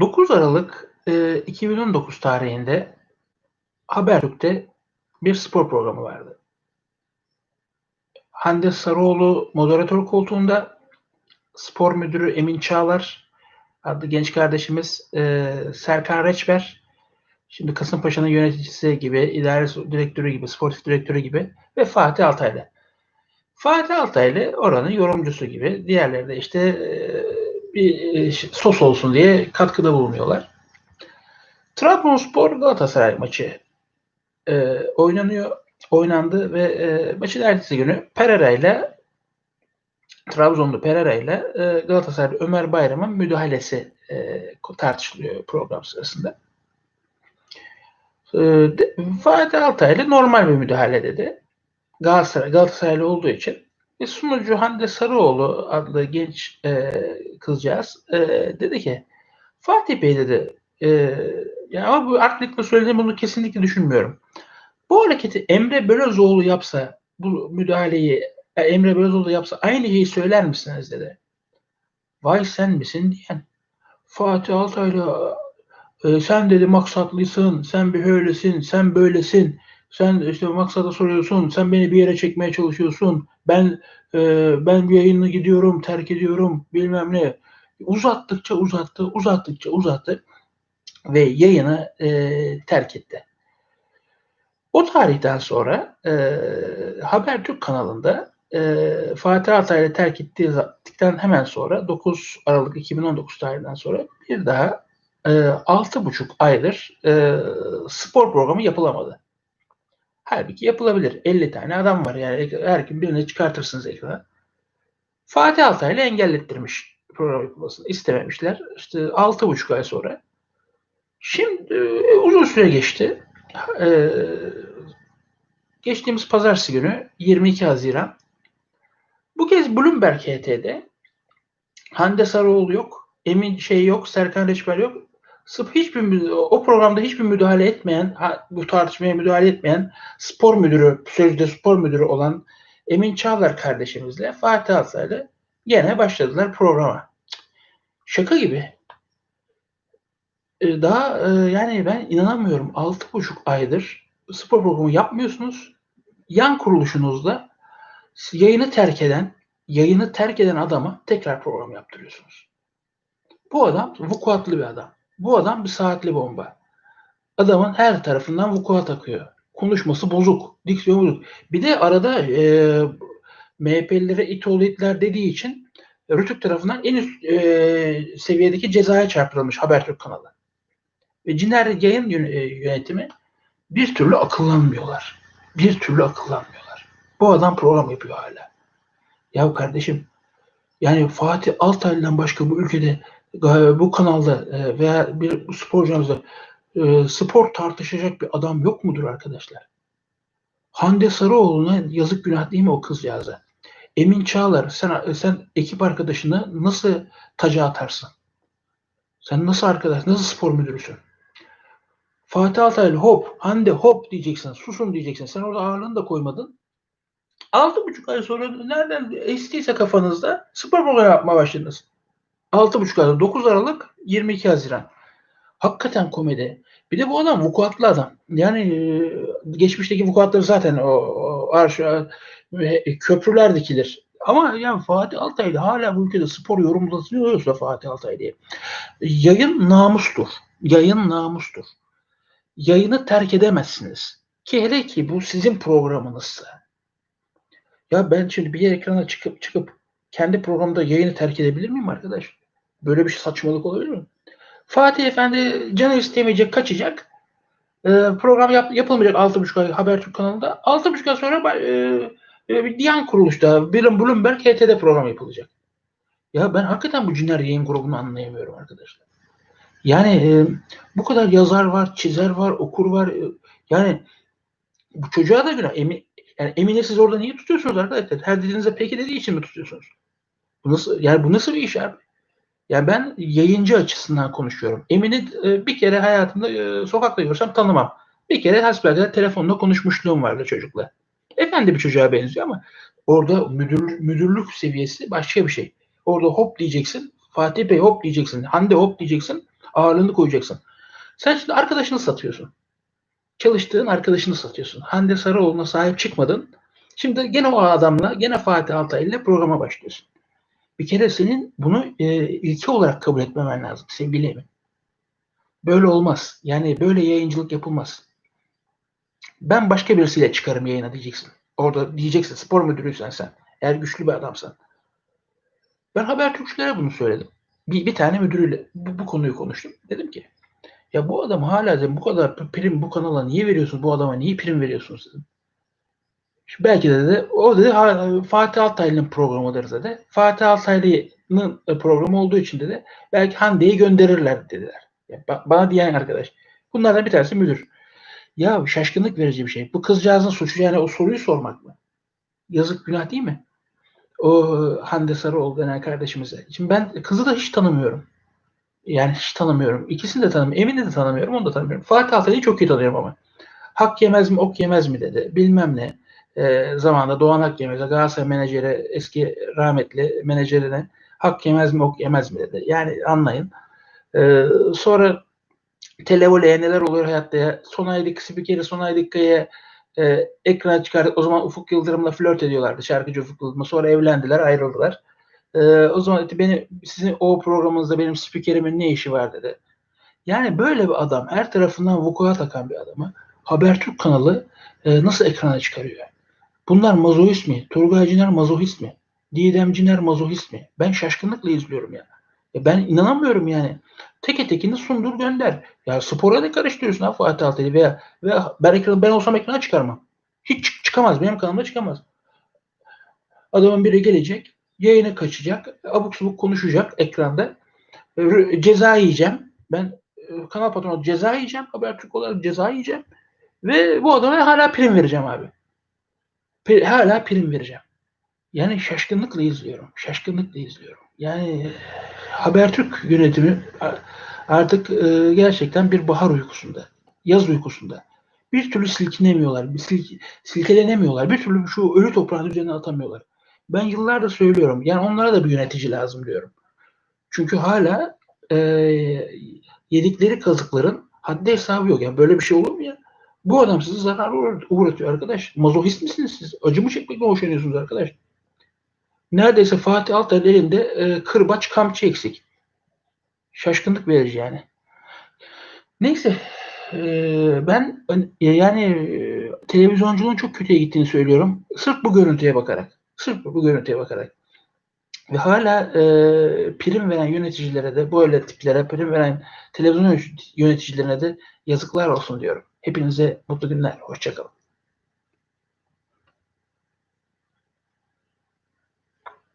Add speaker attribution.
Speaker 1: 9 Aralık e, 2019 tarihinde Habertürk'te bir spor programı vardı. Hande Sarıoğlu moderatör koltuğunda, spor müdürü Emin Çağlar adlı genç kardeşimiz e, Serkan Reçber, şimdi Kasımpaşa'nın yöneticisi gibi, idare direktörü gibi, sportif direktörü gibi ve Fatih Altaylı. Fatih Altaylı oranın yorumcusu gibi, diğerleri de işte e, bir e, sos olsun diye katkıda bulunuyorlar. Trabzonspor Galatasaray maçı e, oynanıyor, oynandı ve e, maçın ertesi günü Pereira ile Trabzonlu Pereira ile e, Galatasaraylı Ömer Bayram'ın müdahalesi e, tartışılıyor program sırasında. E, Fatih Altaylı normal bir müdahale dedi. Galatasaray, Galatasaraylı olduğu için ve sunucu Hande Sarıoğlu adlı genç e, kızcağız e, dedi ki Fatih Bey dedi e, ya ama bu artlıkla söylediğim bunu kesinlikle düşünmüyorum. Bu hareketi Emre Belözoğlu yapsa bu müdahaleyi e, Emre Belözoğlu yapsa aynı şeyi söyler misiniz dedi. Vay sen misin diyen. Fatih Altaylı e, sen dedi maksatlısın, sen bir öylesin, sen böylesin. Sen işte maksada soruyorsun, sen beni bir yere çekmeye çalışıyorsun. Ben e, ben bir yayını gidiyorum, terk ediyorum, bilmem ne. Uzattıkça uzattı, uzattıkça uzattı ve yayını e, terk etti. O tarihten sonra e, Habertürk kanalında e, Fatih Altaylı terk ettikten hemen sonra 9 Aralık 2019 tarihinden sonra bir daha e, 6,5 aydır e, spor programı yapılamadı. Halbuki yapılabilir. 50 tane adam var yani her gün birini çıkartırsınız ekrana. Fatih Altaylı engellettirmiş program yapılmasını. istememişler. İşte 6,5 ay sonra. Şimdi e, uzun süre geçti. E, geçtiğimiz pazartesi günü 22 Haziran bu kez Bloomberg HT'de Hande Sarıoğlu yok, Emin şey yok, Serkan Reçber yok. Sıp hiçbir o programda hiçbir müdahale etmeyen, bu tartışmaya müdahale etmeyen spor müdürü, sözde spor müdürü olan Emin Çağlar kardeşimizle Fatih Altaylı gene başladılar programa. Şaka gibi. Ee, daha e, yani ben inanamıyorum. Altı buçuk aydır spor programı yapmıyorsunuz. Yan kuruluşunuzda yayını terk eden, yayını terk eden adama tekrar program yaptırıyorsunuz. Bu adam vukuatlı bir adam. Bu adam bir saatli bomba. Adamın her tarafından vukuat akıyor. Konuşması bozuk. Diksiyon bozuk. Bir de arada e, MHP'lilere it oğlu itler dediği için Rütük tarafından en üst e, seviyedeki cezaya çarptırılmış Habertürk kanalı. Ve Ciner yayın yönetimi bir türlü akıllanmıyorlar. Bir türlü akıllanmıyorlar. Bu adam program yapıyor hala. Ya kardeşim yani Fatih Altaylı'dan başka bu ülkede bu kanalda e, veya bir sporcumuzda e, spor tartışacak bir adam yok mudur arkadaşlar? Hande Sarıoğlu'na yazık günah değil mi o kızcağıza? Emin Çağlar sen sen ekip arkadaşını nasıl taca atarsın? Sen nasıl arkadaş, nasıl spor müdürüsün? Fatih Altaylı hop, Hande hop diyeceksin, susun diyeceksin. Sen orada ağırlığını da koymadın. Altı buçuk ay sonra nereden estiyse kafanızda spor programı yapmaya başladınız. Altı buçuk ay, 9 Aralık 22 Haziran. Hakikaten komedi. Bir de bu adam vukuatlı adam. Yani e, geçmişteki vukuatları zaten o, o arş, e, köprüler dikilir. Ama yani Fatih Altaylı hala bu ülkede spor yorumlatılıyorsa Fatih Altaylı'ya. Yayın namustur. Yayın namustur. Yayını terk edemezsiniz. Ki hele ki bu sizin programınızsa. Ya ben şimdi bir ekrana çıkıp çıkıp kendi programda yayını terk edebilir miyim arkadaş? Böyle bir şey saçmalık olabilir mi? Fatih Efendi canı istemeyecek, kaçacak. E, program yap, yapılmayacak 6.5 ay Habertürk kanalında. 6.5 ay sonra e, e, bir diyan kuruluşta bir Bloomberg HT'de program yapılacak. Ya ben hakikaten bu cinler yayın grubunu anlayamıyorum arkadaşlar. Yani e, bu kadar yazar var, çizer var, okur var. E, yani bu çocuğa da günah. Emin, yani Emine siz orada niye tutuyorsunuz arkadaşlar? Her dediğinizde peki dediği için mi tutuyorsunuz? Bu nasıl, yani bu nasıl bir iş abi? Yani ben yayıncı açısından konuşuyorum. Emin'i e, bir kere hayatımda e, sokakta görsem tanımam. Bir kere hasbelkader telefonda konuşmuşluğum vardı çocukla. Efendi bir çocuğa benziyor ama orada müdür, müdürlük seviyesi başka bir şey. Orada hop diyeceksin. Fatih Bey hop diyeceksin. Hande hop diyeceksin. ağırlığını koyacaksın. Sen şimdi arkadaşını satıyorsun. Çalıştığın arkadaşını satıyorsun. Hande Sarıoğlu'na sahip çıkmadın. Şimdi gene o adamla, gene Fatih Altaylı ile programa başlıyorsun. Bir kere senin bunu e, ilke olarak kabul etmemen lazım sevgili Emin. Böyle olmaz. Yani böyle yayıncılık yapılmaz. Ben başka birisiyle çıkarım yayına diyeceksin. Orada diyeceksin spor müdürüysen sen. Eğer güçlü bir adamsan. Ben Habertürkçülere bunu söyledim. Bir, bir tane müdürüyle bu, bu konuyu konuştum. Dedim ki ya bu adam hala dedim, bu kadar prim bu kanala niye veriyorsunuz? Bu adama niye prim veriyorsunuz dedim. Belki de dedi, o dedi Fatih Altaylı'nın programıdır dedi. Fatih Altaylı'nın programı olduğu için dedi belki Hande'yi gönderirler dediler. Ya, bana diyen arkadaş. Bunlardan bir tanesi müdür. Ya şaşkınlık verici bir şey. Bu kızcağızın suçu yani o soruyu sormak mı? Yazık günah değil mi? O Hande Sarıoğlu denen kardeşimize. Şimdi ben kızı da hiç tanımıyorum. Yani hiç tanımıyorum. İkisini de tanımıyorum. Emin'i de tanımıyorum. Onu da tanımıyorum. Fatih Altaylı'yı çok iyi tanıyorum ama. Hak yemez mi, ok yemez mi dedi. Bilmem ne. E, zamanında Doğan Hak yemez. Galatasaray menajeri, eski rahmetli menajerine hak yemez mi, ok yemez mi dedi. Yani anlayın. E, sonra televoleye neler oluyor hayatta ya. Sonaylık spikeri Sonaylık'ya e, ekrana çıkardık. O zaman Ufuk Yıldırım'la flört ediyorlardı. Şarkıcı Ufuk Yıldırım'la. Sonra evlendiler, ayrıldılar. E, o zaman dedi, beni sizin o programınızda benim spikerimin ne işi var dedi. Yani böyle bir adam her tarafından vukuat akan bir adamı Habertürk kanalı e, nasıl ekrana çıkarıyor? Bunlar mazohist mi? Turgay Ciner mazohist mi? Didem Ciner mazohist mi? Ben şaşkınlıkla izliyorum ya. ya ben inanamıyorum yani. Teke tekini sundur gönder. Ya spora da karıştırıyorsun ha Fatih Altaylı veya, veya ben, ekran, ben olsam ekrana çıkarmam. Hiç çık- çıkamaz. Benim kanalımda çıkamaz. Adamın biri gelecek. Yayına kaçacak. Abuk subuk konuşacak ekranda. R- Ceza yiyeceğim. Ben e, kanal patronu ceza yiyeceğim. Habertürk olarak ceza yiyeceğim. Ve bu adama hala prim vereceğim abi. Hala prim vereceğim. Yani şaşkınlıkla izliyorum. Şaşkınlıkla izliyorum. Yani Habertürk yönetimi artık e, gerçekten bir bahar uykusunda. Yaz uykusunda. Bir türlü silkinemiyorlar. Bir sil- silkelenemiyorlar. Bir türlü şu ölü toprağın üzerine atamıyorlar. Ben yıllardır söylüyorum. Yani onlara da bir yönetici lazım diyorum. Çünkü hala e, yedikleri kazıkların haddi hesabı yok. Yani böyle bir şey olur mu ya? Bu adam sizi uğrat- uğratıyor arkadaş. Mazohist misiniz siz? Acı mı çekmekle hoşlanıyorsunuz arkadaş? Neredeyse Fatih Altaylı elinde e, kırbaç kamçı eksik. Şaşkınlık verici yani. Neyse e, ben e, yani e, televizyonculuğun çok kötüye gittiğini söylüyorum. Sırf bu görüntüye bakarak. Sırf bu görüntüye bakarak. Ve hala e, prim veren yöneticilere de böyle tiplere prim veren televizyon yöneticilerine de yazıklar olsun diyorum. Hepinize mutlu günler. Hoşçakalın.